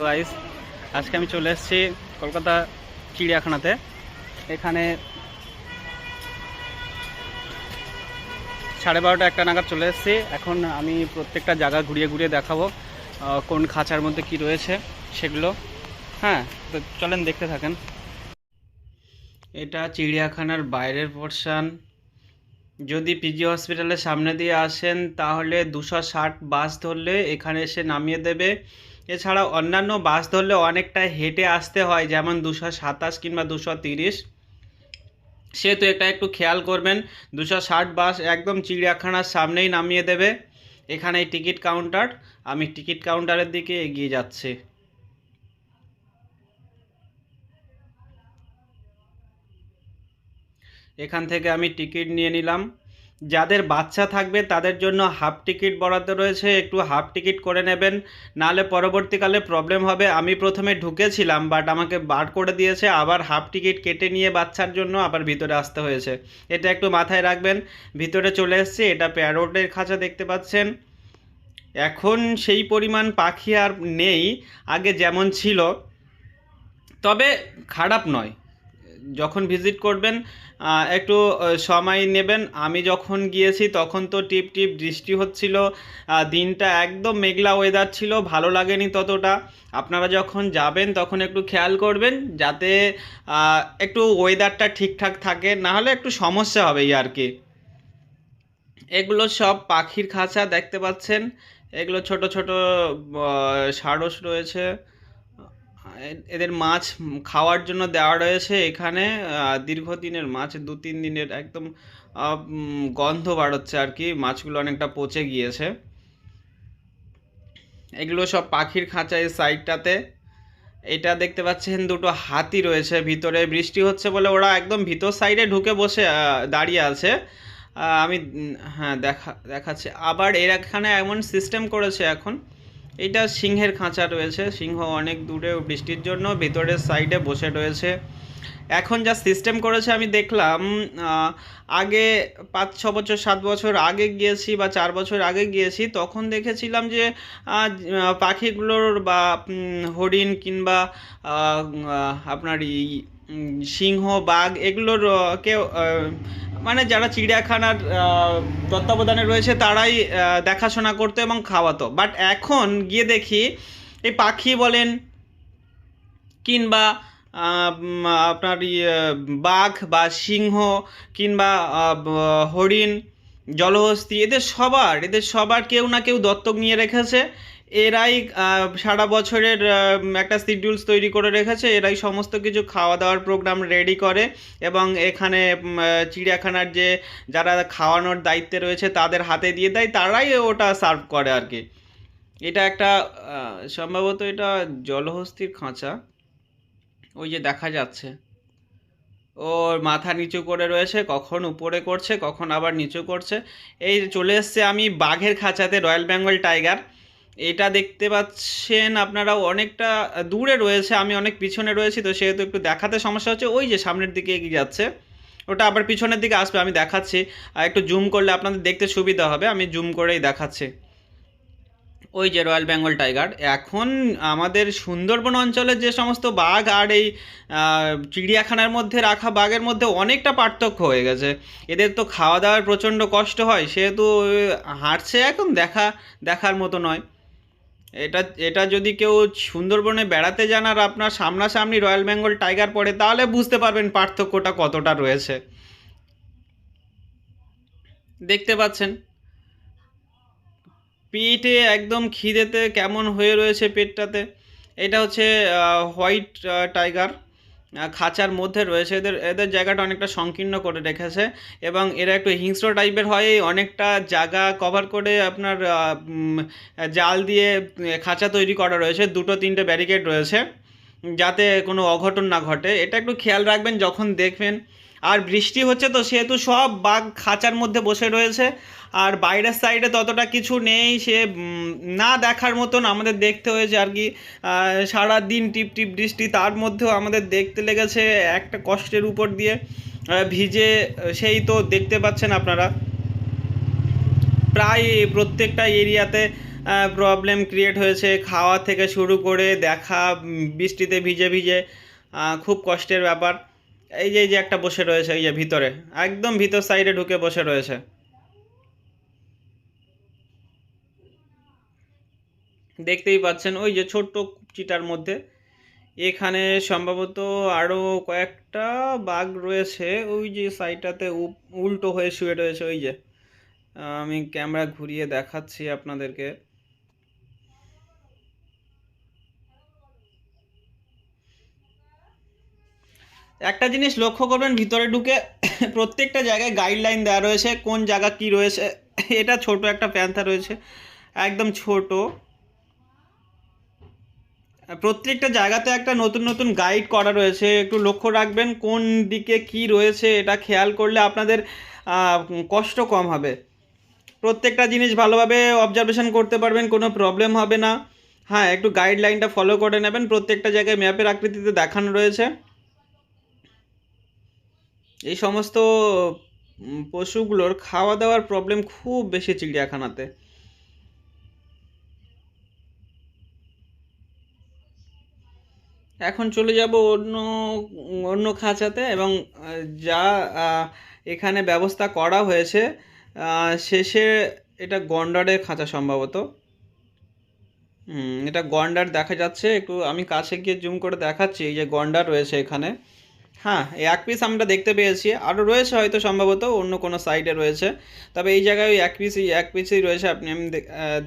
Guys আজকে আমি চলে এসেছি কলকাতা চিড়িয়াখানাতে। এখানে সাড়ে বারোটা একটা নাগাদ চলে এসেছি। এখন আমি প্রত্যেকটা জায়গা ঘুরিয়ে ঘুরিয়ে দেখাবো কোন খাঁচার মধ্যে কি রয়েছে সেগুলো। হ্যাঁ তো চলেন দেখতে থাকেন। এটা চিড়িয়াখানার বাইরের পোর্শন যদি পিজি হসপিটালের সামনে দিয়ে আসেন, তাহলে দুশো ষাট বাস ধরলে এখানে এসে নামিয়ে দেবে। এছাড়া অন্যান্য বাস ধরলে অনেকটা হেঁটে আসতে হয়, যেমন দুশো সাতাশ কিংবা দুশো তিরিশ। সেহেতু এটা একটু খেয়াল করবেন, দুশো ষাট বাস একদম চিড়িয়াখানার সামনেই নামিয়ে দেবে। এখানে টিকিট কাউন্টার, আমি টিকিট কাউন্টারের দিকে এগিয়ে যাচ্ছি। এখান থেকে আমি টিকিট নিয়ে নিলাম। যাদের বাচ্চা থাকবে তাদের জন্য হাফ টিকিট বরাদ্দ রয়েছে, একটু হাফ টিকিট করে নেবেন। নাহলে পরবর্তীকালে প্রবলেম হবে, আমি প্রথমে ঢুকেছিলাম বাট আমাকে বার করে দিয়েছে, আবার হাফ টিকিট কেটে নিয়ে বাচ্চার জন্য আবার ভিতরে আসতে হয়েছে। এটা একটু মাথায় রাখবেন, ভিতরে চলে এসেছি, এটা প্যারোটের খাঁচা দেখতে পাচ্ছেন। এখন সেই পরিমাণ পাখি আর নেই, আগে যেমন ছিল, তবে খারাপ নয়। যখন ভিজিট করবেন একটু সময় নেবেন। আমি যখন গিয়েছি, তখন তো টিপ টিপ বৃষ্টি হচ্ছিল। দিনটা একদম মেঘলা ওয়েদার ছিল, ভালো লাগেনি ততটা। আপনারা যখন যাবেন, তখন একটু খেয়াল করবেন, যাতে একটু ওয়েদারটা ঠিকঠাক থাকে। না হলে একটু সমস্যা হবে আর কি। এগুলো সব পাখির খাঁচা দেখতে পাচ্ছেন। এগুলো ছোট ছোট সারস রয়েছে। এদের মাছ খাওয়ার জন্য দেওয়া রয়েছে এখানে। দীর্ঘদিনের মাছ দু তিন দিনের একদম গন্ধ বাড়চ্ছে আর কি। মাছগুলো অনেকটা পচে গিয়েছে। এগুলো সব পাখির খাঁচা এই সাইডটাতে। এটা দেখতে পাচ্ছেন, দুটো হাতি রয়েছে ভিতরে। বৃষ্টি হচ্ছে বলে ওরা একদম ভিতর সাইডে ঢুকে বসে দাঁড়িয়ে আছে। আমি হ্যাঁ দেখা, দেখাচ্ছি। আবার এর এখানে এমন সিস্টেম করেছে এখন। এটা সিংহের খাঁচা রয়েছে। সিংহ অনেক দূরে বৃষ্টির জন্য ভিতরের সাইডে বসে রয়েছে। এখন যা সিস্টেম করেছে আমি দেখলাম আগে পাঁচ, ছ বছর, সাত বছর আগে গিয়েছি বা চার বছর আগে গিয়েছি, তখন দেখেছিলাম যে পাখিগুলোর বা হরিণ কিংবা আপনার এই সিংহ বাঘ এগুলোর কেউ মানে যারা চিড়িয়াখানার তত্ত্বাবধানে রয়েছে তারাই দেখাশোনা করতো এবং খাওয়াতো। বাট এখন গিয়ে দেখি এই পাখি বলেন কিংবা আপনার ইয়ে, বাঘ বা সিংহ কিংবা হরিণ জলহস্তি এদের সবার এদের সবার কেউ না কেউ দত্তক নিয়ে রেখেছে। এরাই সারা বছরের একটা শিডিউলস তৈরি করে রেখেছে। এরাই সমস্ত কিছু খাওয়া দাওয়ার প্রোগ্রাম রেডি করে এবং এখানে চিড়িয়াখানার যে যারা খাওয়ানোর দায়িত্বে রয়েছে তাদের হাতে দিয়ে দেয়, তারাই ওটা সার্ভ করে আর কি। এটা একটা সম্ভবত এটা জলহস্তির খাঁচা। ওই যে দেখা যাচ্ছে। ওর মাথা নিচু করে রয়েছে, কখন উপরে করছে, কখন আবার নিচু করছে। এই চলে এসছে আমি বাঘের খাঁচাতে, রয়্যাল বেঙ্গল টাইগার। এটা দেখতে পাচ্ছেন আপনারা অনেকটা দূরে রয়েছে, আমি অনেক পিছনে রয়েছি, তো সেহেতু একটু দেখাতে সমস্যা হচ্ছে, ওই যে সামনের দিকে এগিয়ে যাচ্ছে, ওটা আবার পিছনের দিকে আসবে, আমি দেখাচ্ছি, আর একটু জুম করলে আপনাদের দেখতে সুবিধা হবে, আমি জুম করেই দেখাচ্ছি। ওই যে রয়্যাল বেঙ্গল টাইগার এখন আমাদের সুন্দরবন অঞ্চলের যে সমস্ত বাঘ আর এই চিড়িয়াখানার মধ্যে রাখা বাঘের মধ্যে অনেকটা পার্থক্য হয়ে গেছে, এদের তো খাওয়া দাওয়ার প্রচণ্ড কষ্ট হয়, সেহেতু হাঁটছে এখন, দেখা, দেখার মতো নয়। এটা এটা যদি কেউ সুন্দরবনে বেড়াতে যান আর আপনার সামনাসামনি রয়্যাল বেঙ্গল টাইগার পড়ে, তাহলে বুঝতে পারবেন পার্থক্যটা কতটা রয়েছে। দেখতে পাচ্ছেন। পেটে একদম খিদেতে কেমন হয়ে রয়েছে পেটটাতে। এটা হচ্ছে হোয়াইট টাইগার। খাঁচার মধ্যে রয়েছে। এদের এদের জায়গাটা অনেকটা সংকীর্ণ করে রেখেছে এবং এরা একটু হিংস্র টাইপের হয়। অনেকটা জায়গা কভার করে আপনার জাল দিয়ে খাঁচা তৈরি করা রয়েছে। দুটো, তিনটে ব্যারিকেড রয়েছে। যাতে কোনো অঘটন না ঘটে। এটা একটু খেয়াল রাখবেন যখন দেখবেন আর বৃষ্টি হচ্ছে তো সেহেতু সব বাঘ খাঁচার মধ্যে বসে রয়েছে। আর বাইরের সাইডে ততটা কিছু নেই, সে না দেখার মতন আমাদের দেখতে হয়েছে আর কি। সারা দিন টিপ টিপ বৃষ্টি, তার মধ্যেও আমাদের দেখতে লেগেছে একটা কষ্টের উপর দিয়ে ভিজে সেই তো দেখতে পাচ্ছেন আপনারা। প্রায় প্রত্যেকটা এরিয়াতে প্রবলেম ক্রিয়েট হয়েছে, খাওয়া থেকে শুরু করে দেখা বৃষ্টিতে ভিজে ভিজে খুব কষ্টের ব্যাপার। এই যে এই যে একটা বসে রয়েছে, এই যে ভিতরে, একদম ভিতর সাইডে ঢুকে বসে রয়েছে। দেখতেই পাচ্ছেন, ওই যে ছোট্ট কুপচিটার মধ্যে। এখানে সম্ভবত আরও কয়েকটা বাঘ রয়েছে, ওই যে সাইডটাতে উল্টো হয়ে শুয়ে রয়েছে, ওই যে। আমি ক্যামেরা ঘুরিয়ে দেখাচ্ছি আপনাদেরকে। একটা জিনিস লক্ষ্য করবেন, ভিতরে ঢুকে প্রত্যেকটা জায়গায় গাইডলাইন দেওয়া রয়েছে, কোন জায়গা কি রয়েছে। এটা ছোট একটা প্যান্থা রয়েছে, একদম ছোট। প্রত্যেকটা জায়গাতে একটা নতুন নতুন গাইড করা রয়েছে, একটু লক্ষ্য রাখবেন কোন দিকে কি রয়েছে, এটা খেয়াল করলে আপনাদের কষ্ট কম হবে। প্রত্যেকটা জিনিস ভালোভাবে অবজারভেশন করতে পারবেন, কোনো প্রবলেম হবে না। হ্যাঁ একটু গাইডলাইনটা ফলো করে নেবেন, প্রত্যেকটা জায়গায় ম্যাপের আকৃতিতে দেখানো রয়েছে। এই সমস্ত পশুগুলোর খাওয়া দাওয়ার প্রবলেম খুব বেশি চিড়িয়াখানাতে। এখন চলে যাব অন্য অন্য খাঁচাতে এবং যা এখানে ব্যবস্থা করা হয়েছে শেষে এটা গন্ডারের খাঁচা সম্ভবত। এটা গন্ডার দেখা যাচ্ছে, একটু আমি কাছে গিয়ে জুম করে দেখাচ্ছি যে গন্ডার রয়েছে এখানে। হ্যাঁ এই এক পিস আমরা দেখতে পেয়েছি। আরও রয়েছে হয়তো সম্ভবত, অন্য কোনো সাইডে রয়েছে। তবে এই জায়গায় ওই এক পিসই এক পিসই রয়েছে আপনি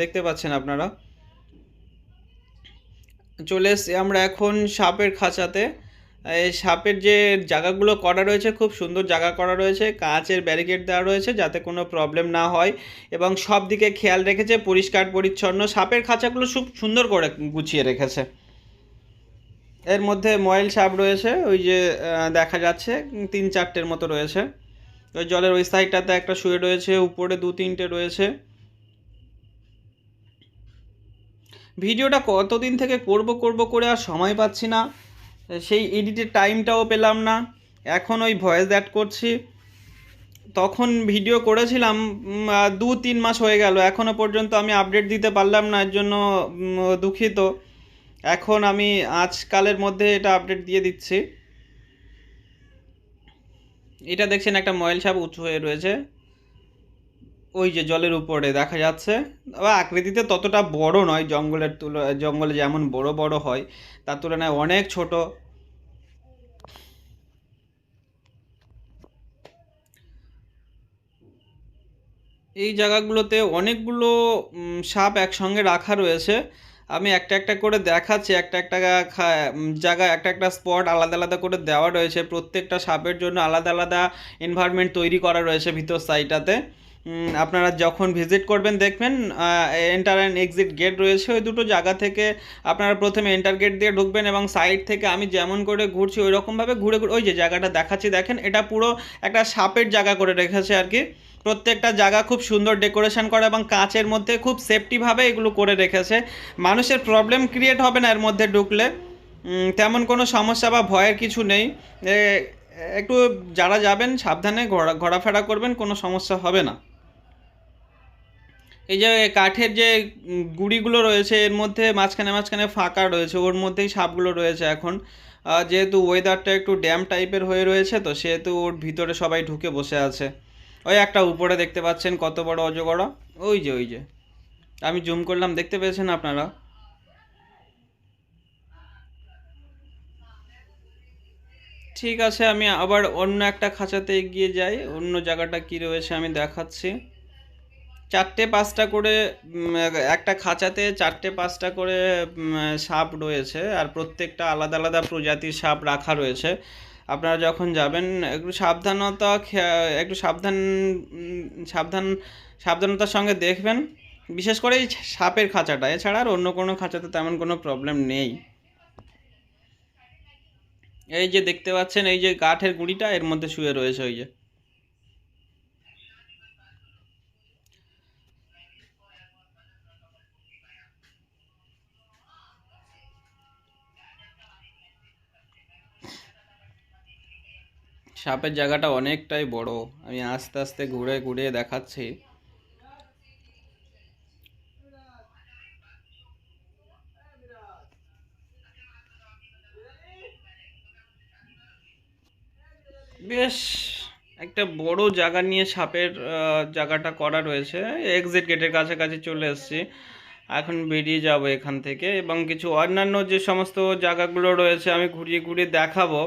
দেখতে পাচ্ছেন আপনারা। চলে এসছি আমরা এখন সাপের খাঁচাতে। এই সাপের যে জায়গাগুলো করা রয়েছে, খুব সুন্দর জায়গা করা রয়েছে। কাঁচের ব্যারিকেড দেওয়া রয়েছে যাতে কোনো প্রবলেম না হয় এবং সব দিকে খেয়াল রেখেছে, পরিষ্কার, পরিচ্ছন্ন। সাপের খাঁচাগুলো খুব সুন্দর করে গুছিয়ে রেখেছে। এর মধ্যে ময়েল সাপ রয়েছে, ওই যে দেখা যাচ্ছে তিন চারটের মতো রয়েছে। ওই জলের ওই সাইডটাতে একটা শুয়ে রয়েছে, উপরে দু তিনটে রয়েছে। ভিডিওটা কতদিন থেকে করব করব করে আর সময় পাচ্ছি না, সেই এডিটের টাইমটাও পেলাম না। এখন ওই ভয়েস অ্যাড করছি। তখন ভিডিও করেছিলাম দু তিন মাস হয়ে গেল এখনও পর্যন্ত আমি আপডেট দিতে পারলাম না, এর জন্য দুঃখিত। এখন আমি আজকালের মধ্যে এটা আপডেট দিয়ে দিচ্ছি। এটা দেখছেন একটা ময়েল সাপ উঁচু হয়ে রয়েছে। ওই যে জলের উপরে দেখা যাচ্ছে। আবার আকৃতিতে ততটা বড় নয়, জঙ্গলের তুল, জঙ্গলে যেমন বড় বড় হয়, তার তুলনায় অনেক ছোট। এই জায়গাগুলোতে অনেকগুলো সাপ একসঙ্গে রাখা রয়েছে। আমি একটা একটা করে দেখাচ্ছি, একটা একটা জায়গায় একটা একটা স্পট আলাদা আলাদা করে দেওয়া রয়েছে। প্রত্যেকটা সাপের জন্য আলাদা আলাদা এনভায়রনমেন্ট তৈরি করা রয়েছে ভিতর সাইডটাতে আপনারা যখন ভিজিট করবেন, দেখবেন এন্টার অ্যান্ড এক্সিট গেট রয়েছে। ওই দুটো জায়গা থেকে আপনারা প্রথমে এন্টার গেট দিয়ে ঢুকবেন এবং সাইড থেকে আমি যেমন করে ঘুরছি ওই রকমভাবে ঘুরে ঘুরে, ওই যে জায়গাটা দেখাচ্ছি, দেখেন, এটা পুরো একটা সাপের জায়গা করে রেখেছে আর কি। প্রত্যেকটা জায়গা খুব সুন্দর ডেকোরেশন করা এবং কাঁচের মধ্যে খুব সেফটিভাবে এগুলো করে রেখেছে। মানুষের প্রবলেম ক্রিয়েট হবে না এর মধ্যে ঢুকলে। তেমন কোনো সমস্যা বা ভয়ের কিছু নেই। একটু যারা যাবেন সাবধানে ঘোরা, ঘোরাফেরা করবেন, কোনো সমস্যা হবে না। এই যে কাঠের যে গুঁড়িগুলো রয়েছে, এর মধ্যে মাঝখানে মাঝখানে ফাঁকা রয়েছে, ওর মধ্যেই সাপগুলো রয়েছে এখন। যেহেতু ওয়েদারটা একটু ড্যাম টাইপের হয়ে রয়েছে, তো সেহেতু ওর ভিতরে সবাই ঢুকে বসে আছে। ওই একটা উপরে দেখতে পাচ্ছেন কত বড় অজগর। ওই যে ওই যে। আমি জুম করলাম, দেখতে পেয়েছেন আপনারা? ঠিক আছে, আমি আবার অন্য একটা খাঁচাতে এগিয়ে যাই। অন্য জায়গাটা কি রয়েছে আমি দেখাচ্ছি। চারটে পাঁচটা করে একটা খাঁচাতে চারটে পাঁচটা করে সাপ রয়েছে, আর প্রত্যেকটা আলাদা আলাদা প্রজাতির সাপ রাখা রয়েছে। আপনারা যখন যাবেন, একটু সাবধানতা একটু সাবধান সাবধান, সাবধানতার সঙ্গে দেখবেন। বিশেষ করে এই সাপের খাঁচাটা। এছাড়া আর অন্য কোনো খাঁচাতে তেমন কোনো প্রবলেম নেই। এই যে দেখতে পাচ্ছেন, এই যে কাঠের গুঁড়িটা এর মধ্যে শুয়ে রয়েছে ওই যে। সাপের জায়গাটা অনেকটাই বড়। আমি আস্তে আস্তে ঘুরে ঘুরে দেখাচ্ছি। বেশ, একটা বড় জায়গা নিয়ে সাপের জায়গাটা করা রয়েছে। এক্সিট গেটের কাছাকাছি চলে এসেছি। এখন বেরিয়ে যাব এখান থেকে এবং কিছু অন্যান্য যে সমস্ত জায়গাগুলো রয়েছে, আমি ঘুরিয়ে ঘুরিয়ে দেখাবো।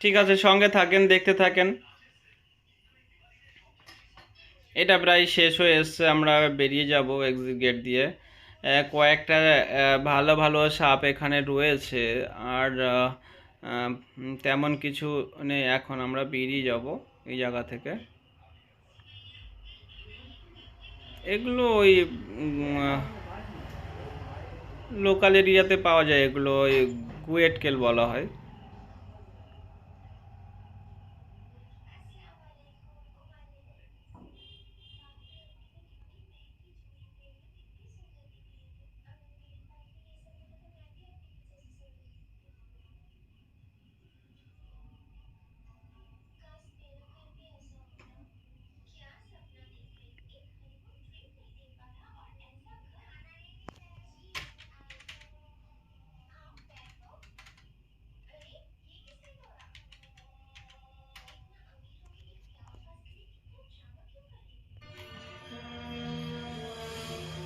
ঠিক আছে, সঙ্গে থাকেন, দেখতে থাকেন। এটা প্রায় শেষ হয়ে এসছে, আমরা বেরিয়ে যাব এক্সিট গেট দিয়ে। কয়েকটা ভালো ভালো সাপ এখানে রয়েছে, আর তেমন কিছু নেই, এখন আমরা বেরিয়ে যাব এই জায়গা থেকে। এগুলো ওই লোকাল এরিয়াতে পাওয়া যায়, এগুলো ওই গুয়েট কেল বলা হয়।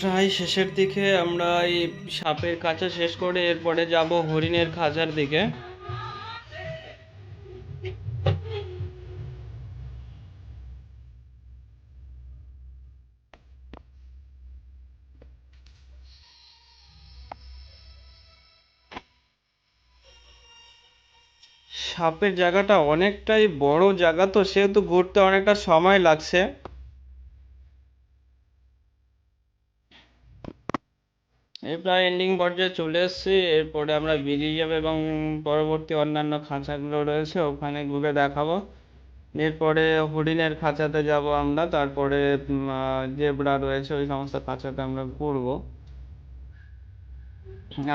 প্রায় শেষের দিকে আমরা এই সাপের খাঁচা শেষ করে এরপরে যাব হরিণের খাঁচার দিকে। সাপের জায়গাটা অনেকটাই বড় জায়গা তো, সেহেতু ঘুরতে অনেকটা সময় লাগছে। এই প্রায় এন্ডিং পর্যায়ে চলে এসেছি। এরপরে আমরা বেরিয়ে যাব এবং পরবর্তী অন্যান্য খাঁচাগুলো রয়েছে, ওখানে ঘুরে দেখাবো। এরপরে হরিণের খাঁচাতে যাব আমরা, তারপরে জেব্রা রয়েছে, ওই সমস্ত খাঁচাতে আমরা ঘুরবো।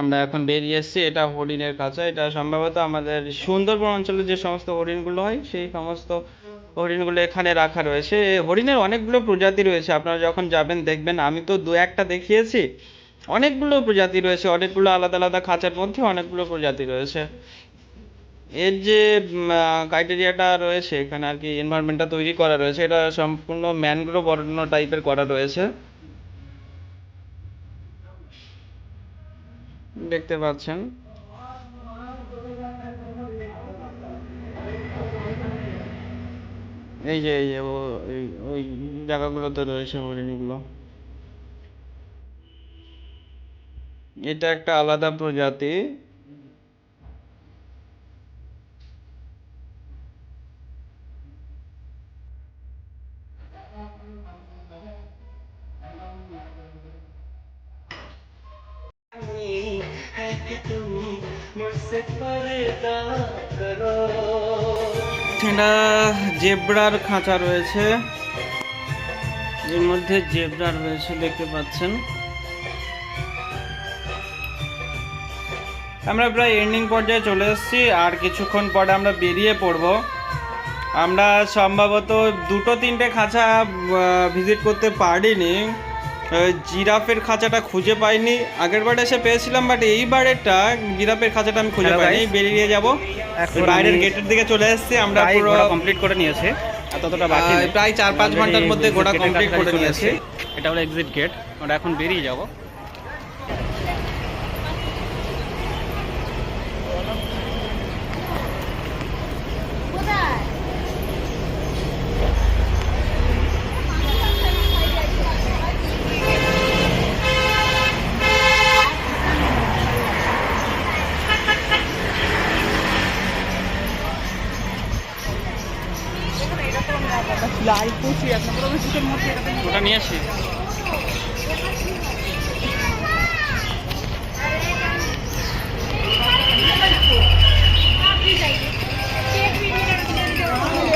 আমরা এখন বেরিয়ে এসেছি, এটা হরিণের খাঁচা। এটা সম্ভবত আমাদের সুন্দরবন অঞ্চলে যে সমস্ত হরিণগুলো হয়, সেই সমস্ত হরিণগুলো এখানে রাখা রয়েছে। হরিণের অনেকগুলো প্রজাতি রয়েছে, আপনারা যখন যাবেন দেখবেন, আমি তো দু একটা দেখিয়েছি। অনেকগুলো প্রজাতি রয়েছে, অনেকগুলো আলাদা আলাদা খাঁচার মধ্যে অনেকগুলো প্রজাতি রয়েছে। এর যে ক্রাইটেরিয়াটা রয়েছে, এখানে আর কি এনভায়রনমেন্টটা তৈরি করা রয়েছে, এটা সম্পূর্ণ ম্যানগ্রোভ অরণ্য টাইপের করা রয়েছে। দেখতে পাচ্ছেন। এই যে এই যে, ও, এই, ওই জায়গাগুলোতে রয়েছে হরিণগুলো। এটা একটা আলাদা প্রজাতি। এটা জেব্রার খাঁচা রয়েছে। এর মধ্যে জেব্রা রয়েছে দেখতে পাচ্ছেন। আমরা প্রায় এন্ডিং পর্যায়ে চলে এসেছি আর কিছুক্ষণ পরে আমরা বেরিয়ে পড়ব। আমরা সম্ভবত দুটো তিনটে খাঁচা ভিজিট করতে পারিনি। জিরাফের খাঁচাটা খুঁজে পাইনি। আগের বার এসে পেয়েছিলাম বাট এইবারেরটা জিরাফের খাঁচাটা আমি খুঁজে পাইনি। বেরিয়ে যাব। বাইরের গেটের দিকে চলে এসেছি আমরা পুরো কমপ্লিট করে নিয়েছে ততটা বাকি প্রায় চার পাঁচ ঘণ্টার মধ্যে এর কমপ্লিট করে নিয়েছি। এটা হলো এক্সিট গেট আমরা এখন বেরিয়ে যাব।